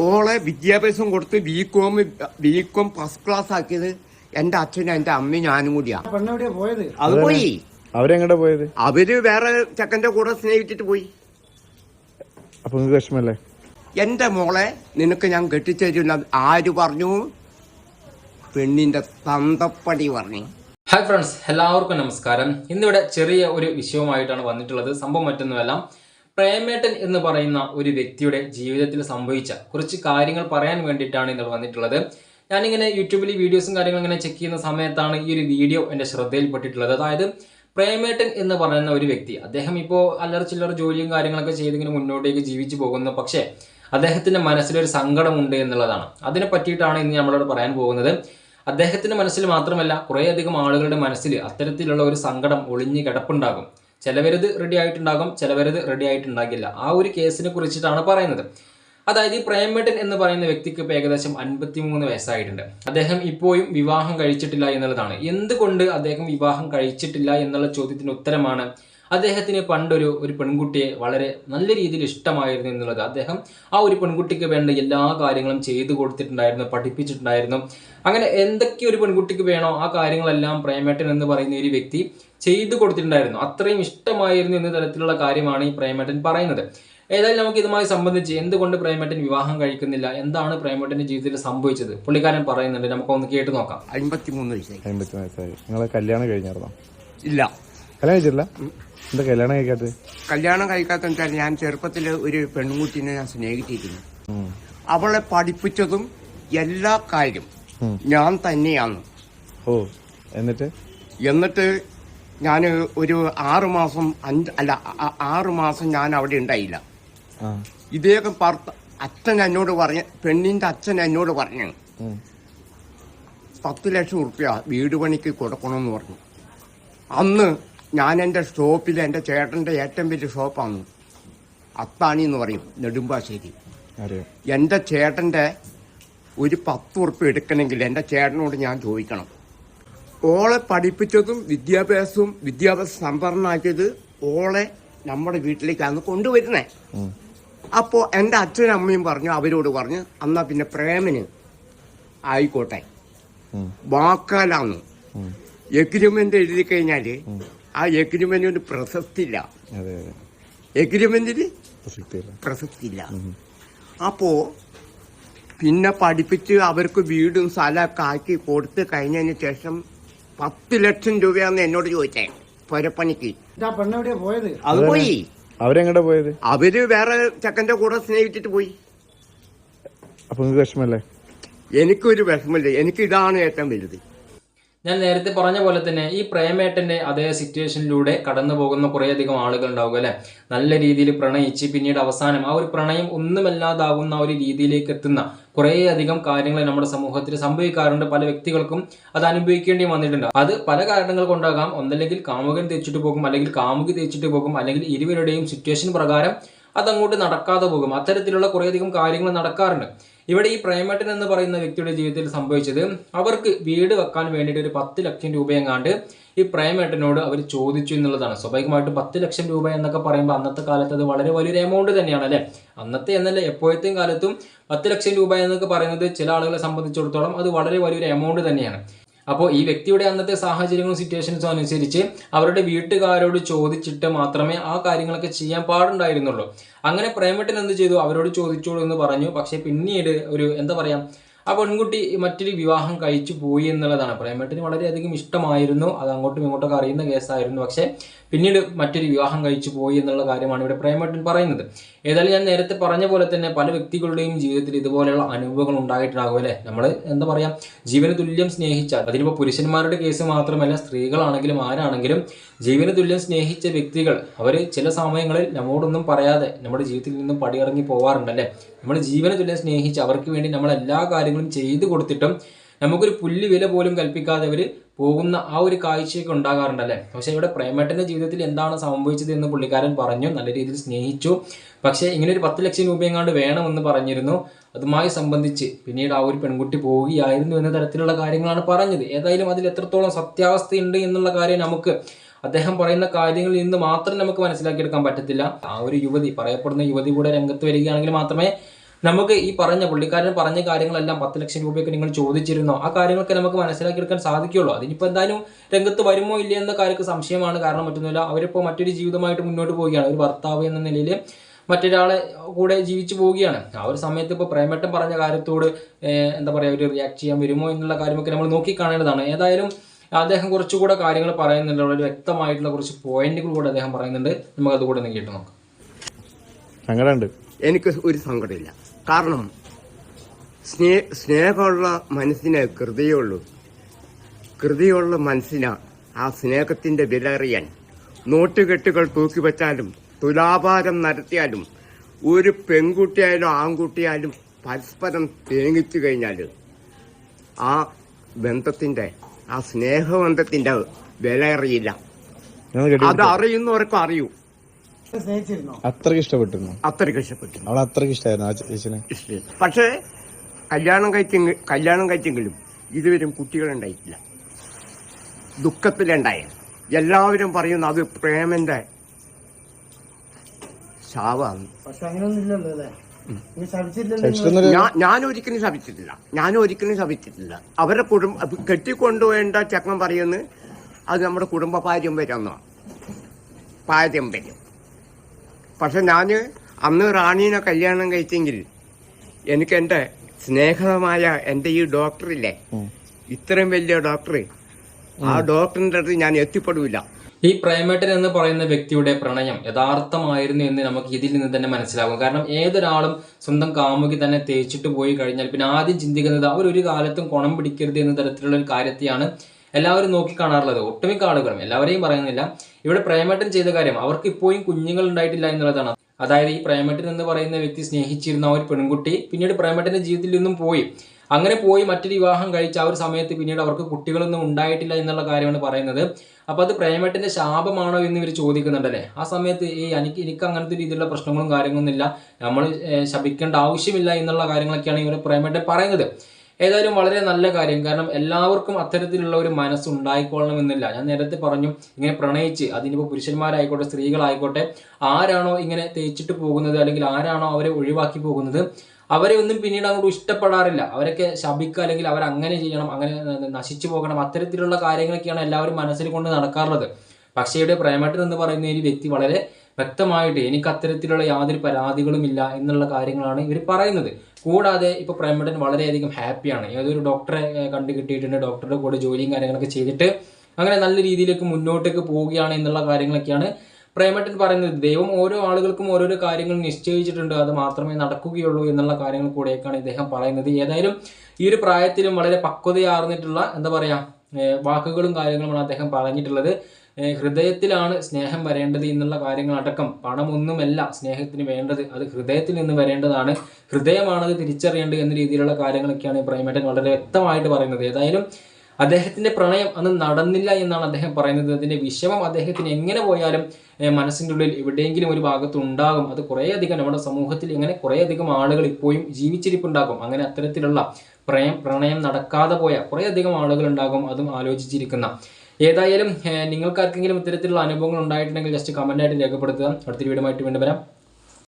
ഓളെ വിദ്യാഭ്യാസം കൊടുത്ത് B com B com first class ആക്കിയത് എന്റെ അച്ഛനും എന്റെ അമ്മയും ഞാനും കൂടിയാണ് പോയത്? അത് പോയി. അവരെങ്ങടെ പോയത്? അവർ വേറെ ചെക്കന്റെ കൂടെ സ്നേഹിച്ചിട്ട് പോയി. അപ്പൊ നിങ്ങൾക്ക് വിഷമല്ലേ? എന്റെ മോളെ നിനക്ക് ഞാൻ കെട്ടിച്ചേരുന്ന ആര് പറഞ്ഞു? പെണ്ണിന്റെ തന്തപ്പടി പറഞ്ഞു. ഹായ് ഫ്രണ്ട്സ് എല്ലാവർക്കും നമസ്കാരം. ഇന്നിവിടെ ചെറിയ ഒരു വിഷയവുമായിട്ടാണ് വന്നിട്ടുള്ളത്. സംഭവം മറ്റൊന്നുമല്ല. പ്രേമേട്ടൻ എന്ന് പറയുന്ന ഒരു വ്യക്തിയുടെ ജീവിതത്തിൽ സംഭവിച്ച കുറച്ച് കാര്യങ്ങൾ പറയാൻ വേണ്ടിയിട്ടാണ് ഇന്നലെ വന്നിട്ടുള്ളത്. ഞാനിങ്ങനെ യൂട്യൂബിൽ വീഡിയോസും കാര്യങ്ങളും ഇങ്ങനെ ചെക്ക് ചെയ്യുന്ന സമയത്താണ് ഈ ഒരു വീഡിയോ എന്റെ ശ്രദ്ധയിൽപ്പെട്ടിട്ടുള്ളത്. അതായത് പ്രേമേട്ടൻ എന്ന് പറയുന്ന ഒരു വ്യക്തി അദ്ദേഹം ഇപ്പോൾ അല്ലറ ചില്ലറ ജോലിയും കാര്യങ്ങളൊക്കെ ചെയ്തിങ്ങനെ മുന്നോട്ടേക്ക് ജീവിച്ചു പോകുന്നു. പക്ഷേ അദ്ദേഹത്തിന്റെ മനസ്സിലൊരു സങ്കടമുണ്ട് എന്നുള്ളതാണ്. അതിനെ പറ്റിയിട്ടാണ് ഇന്ന് നമ്മളോട് പറയാൻ പോകുന്നത്. അദ്ദേഹത്തിന്റെ മനസ്സിൽ മാത്രമല്ല കുറേയധികം ആളുകളുടെ മനസ്സിൽ അത്തരത്തിലുള്ള ഒരു സങ്കടം ഒളിഞ്ഞു കിടപ്പുണ്ടാകും. ചിലവരത് റെഡി ആയിട്ടുണ്ടാകും ചിലവരത് റെഡി ആയിട്ടുണ്ടാകില്ല. ആ ഒരു കേസിനെ കുറിച്ചിട്ടാണ് പറയുന്നത്. അതായത് ഈ പ്രേമേട്ടൻ എന്ന് പറയുന്ന വ്യക്തിക്ക് ഇപ്പോൾ ഏകദേശം അൻപത്തിമൂന്ന് വയസ്സായിട്ടുണ്ട്. അദ്ദേഹം ഇപ്പോഴും വിവാഹം കഴിച്ചിട്ടില്ല എന്നുള്ളതാണ്. എന്തുകൊണ്ട് അദ്ദേഹം വിവാഹം കഴിച്ചിട്ടില്ല എന്നുള്ള ചോദ്യത്തിന് ഉത്തരമാണ് അദ്ദേഹത്തിന് പണ്ടൊരു ഒരു പെൺകുട്ടിയെ വളരെ നല്ല രീതിയിൽ ഇഷ്ടമായിരുന്നു എന്നുള്ളത്. അദ്ദേഹം ആ ഒരു പെൺകുട്ടിക്ക് വേണ്ട എല്ലാ കാര്യങ്ങളും ചെയ്തു കൊടുത്തിട്ടുണ്ടായിരുന്നു പഠിപ്പിച്ചിട്ടുണ്ടായിരുന്നു. അങ്ങനെ എന്തൊക്കെ ഒരു പെൺകുട്ടിക്ക് വേണോ ആ കാര്യങ്ങളെല്ലാം പ്രേമേട്ടൻ എന്ന് പറയുന്ന ഒരു വ്യക്തി ചെയ്തു കൊടുത്തിട്ടുണ്ടായിരുന്നു. അത്രയും ഇഷ്ടമായിരുന്നു എന്ന തരത്തിലുള്ള കാര്യമാണ് ഈ പ്രേമേട്ടൻ പറയുന്നത്. ഏതായാലും നമുക്ക് ഇതുമായി സംബന്ധിച്ച് എന്തുകൊണ്ട് പ്രേമേട്ടൻ വിവാഹം കഴിക്കുന്നില്ല? എന്താണ് പ്രേമേട്ടന്റെ ജീവിതത്തിൽ സംഭവിച്ചത്? പുള്ളിക്കാരൻ പറയുന്നുണ്ട് നമുക്കൊന്ന് കേട്ട് നോക്കാം. അമ്പത്തിമൂന്ന് വയസ്സായി. അമ്പത്തിമൂന്ന് വയസ്സായി. നിങ്ങളെ കല്യാണം കഴിഞ്ഞായിരുന്നോ? ഇല്ല. കല്യാണം കഴിച്ചില്ല എന്താ കല്യാണം കഴിക്കാത്തത്? കല്യാണം കഴിക്കാത്ത വെച്ചാൽ ഞാൻ ചെറുപ്പത്തിൽ ഒരു പെൺകുട്ടിനെ ഞാൻ സ്നേഹിച്ചിരുന്നു അവളെ പഠിപ്പിച്ചതും എല്ലാ കാര്യം ഞാൻ തന്നെയാണ്. ഓ എന്നിട്ട്? എന്നിട്ട് ഞാൻ ഒരു ആറു മാസം അഞ്ച് അല്ല ആറു മാസം ഞാൻ അവിടെ ഉണ്ടായില്ല. ഇദ്ദേഹം ഭർത്ത അച്ഛൻ എന്നോട് പറഞ്ഞ പെണ്ണിന്റെ അച്ഛൻ എന്നോട് പറഞ്ഞു. പത്ത് ലക്ഷം ഉറുപ്പ്യ വീട് പണിക്ക് കൊടുക്കണമെന്ന് പറഞ്ഞു. അന്ന് ഞാൻ എന്റെ സ്റ്റോപ്പിൽ എന്റെ ചേട്ടന്റെ ഏറ്റവും വലിയ ഷോപ്പാണ്. അത്താണി എന്ന് പറയും നെടുമ്പാശ്ശേരി. എന്റെ ചേട്ടന്റെ ഒരു പത്ത് ഉറുപ്പ് എടുക്കണമെങ്കിൽ എന്റെ ചേട്ടനോട് ഞാൻ ചോദിക്കണം. ഓളെ പഠിപ്പിച്ചതും വിദ്യാഭ്യാസവും വിദ്യാഭ്യാസ സംഭരണമാക്കിയത് ഓളെ നമ്മുടെ വീട്ടിലേക്കാണ് കൊണ്ടുവരുന്നത് അപ്പോ അപ്പോൾ എന്റെ അച്ഛനും അമ്മയും പറഞ്ഞു അവരോട് പറഞ്ഞു അന്നാ പിന്നെ പ്രേമന് ആയിക്കോട്ടെ. വാക്കാലാന്ന്. ഉം. എഗ്രിമെന്റ് എഴുതി കഴിഞ്ഞാൽ ആ എഗ്രിമെന്റിന് പ്രസക്തിയില്ല. എഗ്രിമെന്റിന് പ്രസക്തിയില്ല. അപ്പോ പിന്നെ പഠിപ്പിച്ച് അവർക്ക് വീടും സ്ഥലമൊക്കെ ആക്കി കൊടുത്ത് കഴിഞ്ഞതിന് ശേഷം പത്ത് ലക്ഷം രൂപയാന്ന് എന്നോട് ചോദിച്ചേ പുരപ്പണിക്ക്. അത് പോയി. അവരെങ്ങടെ പോയത്? അവർ വേറെ ചെക്കന്റെ കൂടെ സ്നേഹിച്ചിട്ട് പോയി. അപ്പൊ നിങ്ങൾക്ക് വിഷമല്ലേ? എനിക്കൊരു വിഷമല്ലേ എനിക്ക് ഇതാണ് ഏറ്റവും വലുത്. ഞാൻ നേരത്തെ പറഞ്ഞ പോലെ തന്നെ ഈ പ്രേമേട്ടന്റെ അതേ സിറ്റുവേഷനിലൂടെ കടന്നു പോകുന്ന കുറേയധികം ആളുകൾ ഉണ്ടാവുക അല്ലെ? നല്ല രീതിയിൽ പ്രണയിച്ച് പിന്നീട് അവസാനം ആ ഒരു പ്രണയം ഒന്നുമല്ലാതാവുന്ന ഒരു രീതിയിലേക്ക് എത്തുന്ന കുറേയധികം കാര്യങ്ങൾ നമ്മുടെ സമൂഹത്തിൽ സംഭവിക്കാറുണ്ട്. പല വ്യക്തികൾക്കും അത് അനുഭവിക്കേണ്ടി വന്നിട്ടുണ്ട്. അത് പല കാരണങ്ങൾ കൊണ്ടാകാം. ഒന്നല്ലെങ്കിൽ കാമുകൻ തേച്ചിട്ട് പോകും അല്ലെങ്കിൽ കാമുകി തേച്ചിട്ട് പോകും അല്ലെങ്കിൽ ഇരുവരുടെയും സിറ്റുവേഷൻ പ്രകാരം അതങ്ങോട്ട് നടക്കാതെ പോകും. അത്തരത്തിലുള്ള കുറേയധികം കാര്യങ്ങൾ നടക്കാറുണ്ട്. ഇവിടെ ഈ പ്രേമേട്ടൻ എന്ന് പറയുന്ന വ്യക്തിയുടെ ജീവിതത്തിൽ സംഭവിച്ചത് അവർക്ക് വീട് വെക്കാൻ വേണ്ടിയിട്ട് ഒരു പത്ത് ലക്ഷം രൂപയെങ്ങാണ്ട് ഈ പ്രേമേട്ടനോട് അവർ ചോദിച്ചു എന്നുള്ളതാണ്. സ്വാഭാവികമായിട്ടും പത്ത് ലക്ഷം രൂപ എന്നൊക്കെ പറയുമ്പോൾ അന്നത്തെ കാലത്ത് അത് വളരെ വലിയൊരു എമൗണ്ട് തന്നെയാണ് അല്ലേ? അന്നത്തെ എന്നല്ല എപ്പോഴത്തെയും കാലത്തും പത്ത് ലക്ഷം രൂപ എന്നൊക്കെ പറയുന്നത് ചില ആളുകളെ സംബന്ധിച്ചിടത്തോളം അത് വളരെ വലിയൊരു എമൗണ്ട് തന്നെയാണ്. അപ്പോൾ ഈ വ്യക്തിയുടെ അന്നത്തെ സാഹചര്യങ്ങളും സിറ്റുവേഷൻസും അനുസരിച്ച് അവരുടെ വീട്ടുകാരോട് ചോദിച്ചിട്ട് മാത്രമേ ആ കാര്യങ്ങളൊക്കെ ചെയ്യാൻ പാടുണ്ടായിരുന്നുള്ളൂ. അങ്ങനെ പ്രേമട്ടൻ എന്ത് ചെയ്തു? അവരോട് ചോദിച്ചോളൂ എന്ന് പറഞ്ഞു. പക്ഷേ പിന്നീട് ഒരു എന്താ പറയാ ആ പെൺകുട്ടി മറ്റൊരു വിവാഹം കഴിച്ചു പോയി എന്നുള്ളതാണ്. പ്രേമട്ടിന് വളരെയധികം ഇഷ്ടമായിരുന്നു. അത് അങ്ങോട്ടും ഇങ്ങോട്ടൊക്കെ അറിയുന്ന കേസായിരുന്നു. പക്ഷേ പിന്നീട് മറ്റൊരു വിവാഹം കഴിച്ചു പോയി എന്നുള്ള കാര്യമാണ് ഇവിടെ പ്രേമട്ടൻ പറയുന്നത്. ഏതായാലും ഞാൻ നേരത്തെ പറഞ്ഞ പോലെ തന്നെ പല വ്യക്തികളുടെയും ജീവിതത്തിൽ ഇതുപോലെയുള്ള അനുഭവങ്ങൾ ഉണ്ടായിട്ടുണ്ടാകും അല്ലേ? നമ്മൾ എന്താ പറയാ? ജീവന തുല്യം സ്നേഹിച്ചാൽ അതിനിപ്പോൾ പുരുഷന്മാരുടെ കേസ് മാത്രമല്ല സ്ത്രീകളാണെങ്കിലും ആരാണെങ്കിലും ജീവന തുല്യം സ്നേഹിച്ച വ്യക്തികൾ അവർ ചില സമയങ്ങളിൽ നമ്മോടൊന്നും പറയാതെ നമ്മുടെ ജീവിതത്തിൽ നിന്നും പടിയിറങ്ങി പോവാറുണ്ടല്ലേ നമ്മൾ ജീവന തുല്യം സ്നേഹിച്ച് അവർക്ക് വേണ്ടി നമ്മൾ എല്ലാ കാര്യങ്ങളും ചെയ്തു കൊടുത്തിട്ടും നമുക്കൊരു പുല്ല് വില പോലും കൽപ്പിക്കാതെ അവർ പോകുന്ന ആ ഒരു കാഴ്ചയൊക്കെ ഉണ്ടാകാറുണ്ടല്ലേ? പക്ഷെ ഇവിടെ പ്രേമേട്ടന്റെ ജീവിതത്തിൽ എന്താണ് സംഭവിച്ചത് എന്ന് പുള്ളിക്കാരൻ പറഞ്ഞു നല്ല രീതിയിൽ സ്നേഹിച്ചു. പക്ഷേ ഇങ്ങനെ ഒരു പത്ത് ലക്ഷം രൂപയെങ്ങാണ്ട് വേണമെന്ന് പറഞ്ഞിരുന്നു. അതുമായി സംബന്ധിച്ച് പിന്നീട് ആ ഒരു പെൺകുട്ടി പോവുകയായിരുന്നു എന്ന തരത്തിലുള്ള കാര്യങ്ങളാണ് പറഞ്ഞത്. ഏതായാലും അതിൽ എത്രത്തോളം സത്യാവസ്ഥയുണ്ട് എന്നുള്ള കാര്യം നമുക്ക് അദ്ദേഹം പറയുന്ന കാര്യങ്ങളിൽ നിന്ന് മാത്രം നമുക്ക് മനസ്സിലാക്കിയെടുക്കാൻ പറ്റത്തില്ല. ആ ഒരു യുവതി പറയപ്പെടുന്ന യുവതി കൂടെ രംഗത്ത് വരികയാണെങ്കിൽ മാത്രമേ നമുക്ക് ഈ പറഞ്ഞ പുള്ളിക്കാരൻ പറഞ്ഞ കാര്യങ്ങളെല്ലാം പത്ത് ലക്ഷം രൂപയൊക്കെ നിങ്ങൾ ചോദിച്ചിരുന്നോ? ആ കാര്യങ്ങളൊക്കെ നമുക്ക് മനസ്സിലാക്കിയെടുക്കാൻ സാധിക്കുള്ളൂ. അതിനിപ്പോൾ എന്തായാലും രംഗത്ത് വരുമോ ഇല്ല എന്ന കാര്യമൊക്കെ സംശയമാണ്. കാരണം മറ്റൊന്നുമില്ല. അവരിപ്പോൾ മറ്റൊരു ജീവിതമായിട്ട് മുന്നോട്ട് പോവുകയാണ്. ഒരു ഭർത്താവ് എന്ന നിലയിൽ മറ്റൊരാളെ കൂടെ ജീവിച്ചു പോവുകയാണ്. ആ ഒരു സമയത്ത് ഇപ്പോൾ പ്രേമേട്ടം പറഞ്ഞ കാര്യത്തോട് എന്താ പറയുക ഒരു റിയാക്ട് ചെയ്യാൻ വരുമോ എന്നുള്ള കാര്യമൊക്കെ നമ്മൾ നോക്കി കാണേണ്ടതാണ് ഏതായാലും അദ്ദേഹം കുറച്ചുകൂടെ കാര്യങ്ങൾ പറയുന്നുണ്ട്. വളരെ വ്യക്തമായിട്ടുള്ള കുറച്ച് പോയിന്റുകൾ കൂടെ അദ്ദേഹം പറയുന്നുണ്ട്. നമുക്ക് അതുകൂടെ ഒന്ന് കേട്ട് നോക്കാം. സങ്കടമുണ്ട്. എനിക്ക് ഒരു സങ്കടമില്ല. കാരണം സ്നേ സ്നേഹമുള്ള മനസ്സിന് കൃതിയുള്ളൂ. കൃതിയുള്ള മനസ്സിന് ആ സ്നേഹത്തിന്റെ വില അറിയാൻ. നോട്ടുകെട്ടുകൾ തൂക്കിവെച്ചാലും തുലാഭാരം നടത്തിയാലും ഒരു പെൺകുട്ടിയായാലും ആൺകുട്ടിയായാലും പരസ്പരം തേങ്ങിച്ചു കഴിഞ്ഞാൽ ആ ബന്ധത്തിന്റെ ആ സ്നേഹബന്ധത്തിന്റെ വില അറിയില്ല. അത് അറിയുന്നവർക്കും അറിയൂ. അത്രയ്ക്ക് ഇഷ്ടപ്പെട്ടിരുന്നു? അത്രയ്ക്ക് ഇഷ്ടപ്പെട്ടു അവൾ അത്രയ്ക്ക് ഇഷ്ടമായിരുന്നു ആ ചേച്ചിനെ? പക്ഷേ കല്യാണം കഴിച്ചെങ്കിൽ കല്യാണം കഴിച്ചെങ്കിലും ഇതുവരും കുട്ടികളുണ്ടായിട്ടില്ല ദുഃഖത്തിലുണ്ടായ. എല്ലാവരും പറയുന്നു അത് പ്രേമന്റെ ശാവാണ് പക്ഷെ അല്ലേ? ഞാൻ ഞാൻ ഒരിക്കലും ശപിച്ചിട്ടില്ല ഞാൻ ഒരിക്കലും ശപിച്ചിട്ടില്ല. അവരുടെ കുടുംബ കെട്ടിക്കൊണ്ടുപോയേണ്ട ചക്കൻ പറയുന്നത് അത് നമ്മുടെ കുടുംബ പാരമ്പര്യം പക്ഷെ ഞാൻ അന്ന് റാണീനെ കല്യാണം കഴിച്ചെങ്കിൽ എനിക്ക് എന്റെ സ്നേഹമായ എന്റെ ഈ ഡോക്ടർ ഇല്ലേ ഇത്രയും വലിയ ഡോക്ടർ ആ ഡോക്ടറിന്റെ അടുത്ത് ഞാൻ എത്തിപ്പെടില്ല ഈ പ്രേമേട്ടൻ എന്ന് പറയുന്ന വ്യക്തിയുടെ പ്രണയം യഥാർത്ഥമായിരുന്നു എന്ന് നമുക്ക് ഇതിൽ നിന്ന് തന്നെ മനസ്സിലാകും. കാരണം ഏതൊരാളും സ്വന്തം കാമുകി തന്നെ തേച്ചിട്ട് പോയി കഴിഞ്ഞാൽ പിന്നെ ആദ്യം ചിന്തിക്കുന്നത് അവർ ഒരു കാലത്തും കുണം പിടിക്കരുത് എന്ന തരത്തിലുള്ള ഒരു കാര്യത്തെയാണ് എല്ലാവരും നോക്കി കാണാറുള്ളത്. ഒട്ടുമിക്ക ആളുകളും എല്ലാവരെയും പറയുന്നില്ല. ഇവിടെ പ്രേമേട്ടൻ ചെയ്ത കാര്യം അവർക്ക് ഇപ്പോഴും കുഞ്ഞുങ്ങൾ ഉണ്ടായിട്ടില്ല എന്നുള്ളതാണ്. അതായത് ഈ പ്രേമേട്ടൻ എന്ന് പറയുന്ന വ്യക്തി സ്നേഹിച്ചിരുന്ന ഒരു പെൺകുട്ടി പിന്നീട് പ്രേമേട്ടന്റെ ജീവിതത്തിൽ നിന്നും പോയി. അങ്ങനെ പോയി മറ്റൊരു വിവാഹം കഴിച്ച ആ ഒരു സമയത്ത് പിന്നീട് അവർക്ക് കുട്ടികളൊന്നും ഉണ്ടായിട്ടില്ല എന്നുള്ള കാര്യമാണ് പറയുന്നത്. അപ്പൊ അത് പ്രേമേട്ടന്റെ ശാപമാണോ എന്ന് ഇവർ ചോദിക്കുന്നുണ്ടല്ലേ? ആ സമയത്ത് ഈ എനിക്ക് എനിക്ക് അങ്ങനത്തെ രീതിയിലുള്ള പ്രശ്നങ്ങളും കാര്യങ്ങളൊന്നും ഇല്ല. നമ്മൾ ശപിക്കേണ്ട ആവശ്യമില്ല എന്നുള്ള കാര്യങ്ങളൊക്കെയാണ് ഇവർ പ്രേമേട്ടൻ പറയുന്നത്. ഏതായാലും വളരെ നല്ല കാര്യം. കാരണം എല്ലാവർക്കും അത്തരത്തിലുള്ള ഒരു മനസ്സ് ഉണ്ടായിക്കൊള്ളണമെന്നില്ല ഞാൻ നേരത്തെ പറഞ്ഞു ഇങ്ങനെ പ്രണയിച്ച് അതിനിപ്പോൾ പുരുഷന്മാരായിക്കോട്ടെ സ്ത്രീകളായിക്കോട്ടെ ആരാണോ ഇങ്ങനെ തേച്ചിട്ട് പോകുന്നത് അല്ലെങ്കിൽ ആരാണോ അവരെ ഒഴിവാക്കി പോകുന്നത് അവരെ ഒന്നും പിന്നീട് അങ്ങോട്ട് ഇഷ്ടപ്പെടാറില്ല. അവരൊക്കെ ശപിക്കുക അല്ലെങ്കിൽ അവർ അങ്ങനെ ചെയ്യണം അങ്ങനെ നശിച്ചു പോകണം അത്തരത്തിലുള്ള കാര്യങ്ങളൊക്കെയാണ് എല്ലാവരും മനസ്സിൽ കൊണ്ട് നടക്കാറുള്ളത്. പക്ഷേ ഇവിടെ പ്രേമട്ടൻ എന്ന് പറയുന്ന ഒരു വ്യക്തി വളരെ വ്യക്തമായിട്ട് എനിക്ക് അത്തരത്തിലുള്ള യാതൊരു പരാതികളും ഇല്ല എന്നുള്ള കാര്യങ്ങളാണ് ഇവർ പറയുന്നത്. കൂടാതെ ഇപ്പൊ പ്രേമഠൻ വളരെയധികം ഹാപ്പിയാണ്. ഏതൊരു ഡോക്ടറെ കണ്ടു കിട്ടിയിട്ടുണ്ട്. ഡോക്ടറുടെ കൂടെ ജോലിയും കാര്യങ്ങളൊക്കെ ചെയ്തിട്ട് അങ്ങനെ നല്ല രീതിയിലേക്ക് മുന്നോട്ടേക്ക് പോവുകയാണ് എന്നുള്ള കാര്യങ്ങളൊക്കെയാണ് പ്രേമട്ടൻ പറയുന്നത്. ദൈവം ഓരോ ആളുകൾക്കും ഓരോരോ കാര്യങ്ങൾ നിശ്ചയിച്ചിട്ടുണ്ട്. അത് മാത്രമേ നടക്കുകയുള്ളൂ എന്നുള്ള കാര്യങ്ങൾ കൂടെയൊക്കെയാണ് ഇദ്ദേഹം പറയുന്നത്. ഏതായാലും ഈ ഒരു പ്രായത്തിലും വളരെ പക്വതയാർന്നിട്ടുള്ള എന്താ പറയാ ഏഹ് വാക്കുകളും കാര്യങ്ങളുമാണ് അദ്ദേഹം പറഞ്ഞിട്ടുള്ളത്. ഹൃദയത്തിലാണ് സ്നേഹം വരേണ്ടത് എന്നുള്ള കാര്യങ്ങളടക്കം പണമൊന്നുമല്ല സ്നേഹത്തിന് വേണ്ടത്. അത് ഹൃദയത്തിൽ നിന്ന് വരേണ്ടതാണ്. ഹൃദയമാണത് തിരിച്ചറിയേണ്ടത് എന്ന രീതിയിലുള്ള കാര്യങ്ങളൊക്കെയാണ് പ്രേമേട്ടൻ വളരെ വ്യക്തമായിട്ട് പറയുന്നത്. ഏതായാലും അദ്ദേഹത്തിന്റെ പ്രണയം അന്ന് നടന്നില്ല എന്നാണ് അദ്ദേഹം പറയുന്നത്. അതിന്റെ വിഷമം അദ്ദേഹത്തിന് എങ്ങനെ പോയാലും മനസ്സിന്റെ ഉള്ളിൽ എവിടെയെങ്കിലും ഒരു ഭാഗത്ത് ഉണ്ടാകും അത് കുറേയധികം നമ്മുടെ സമൂഹത്തിൽ ഇങ്ങനെ കുറേയധികം ആളുകൾ ഇപ്പോഴും ജീവിച്ചിരിപ്പുണ്ടാകും. അങ്ങനെ അത്തരത്തിലുള്ള പ്രയം പ്രണയം നടക്കാതെ പോയ കുറേയധികം ആളുകൾ ഉണ്ടാകും അതും ആലോചിച്ചിരിക്കുന്ന ഏതായാലും നിങ്ങൾക്കാർക്കെങ്കിലും ഇത്തരത്തിലുള്ള അനുഭവങ്ങൾ ഉണ്ടായിട്ടുണ്ടെങ്കിൽ ജസ്റ്റ് കമന്റ് ആയിട്ട് രേഖപ്പെടുത്തുക. അടുത്തൊരു വീടുമായിട്ട് വീണ്ടും വരാം.